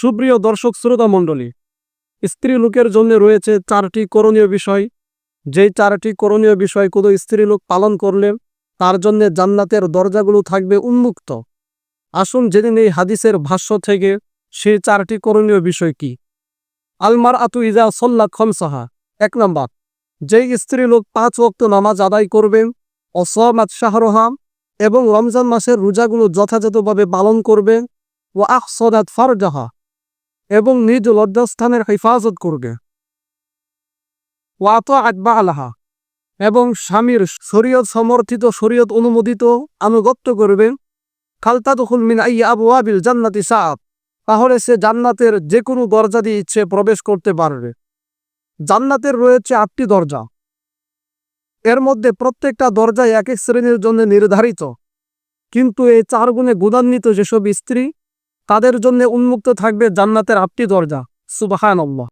সুপ্রিয় দর্শক শ্রোতা মণ্ডলী, স্ত্রী লোকের জন্য রয়েছে চারটি করণীয় বিষয়। যেই চারটি করণীয় বিষয় কোনো স্ত্রী লোক পালন করলে তার জন্য জান্নাতের দরজাগুলো থাকবে উন্মুক্ত। আসুন জেনে নেই হাদিসের ভাষ্য থেকে সেই চারটি করণীয় বিষয় কি। আলমার আতু ইজা সল্লা খমসাহা, এক নম্বর। যেই স্ত্রী লোক পাঁচ ওয়াক্ত নামাজ আদায় করবেন অসমাত শাহরহাম এবং রমজান মাসের রোজাগুলো যথাযথভাবে পালন করবেন ও আহসদাত ফারজাহা। এবং নিজ লজ্জাস্থানের হেফাজত করবে। ওয়াত আকবা আলাহা এবং স্বামীর শরীয়ত সমর্থিত, শরীয়ত অনুমোদিত আনুগত্য করবে। খালতা দখুল মিন আই আবু আবিল জান্নাতি সাপ তাহলে সে জান্নাতের যে কোনো দরজা দিয়ে ইচ্ছে প্রবেশ করতে পারবে। জান্নাতের রয়েছে আটটি দরজা। এর মধ্যে প্রত্যেকটা দরজায় এক এক শ্রেণির জন্য নির্ধারিত। কিন্তু এই চার গুণে গুণান্বিত যেসব স্ত্রী তাদের জন্য উন্মুক্ত থাকবে জান্নাতের আপটি দরজা। সুবাহান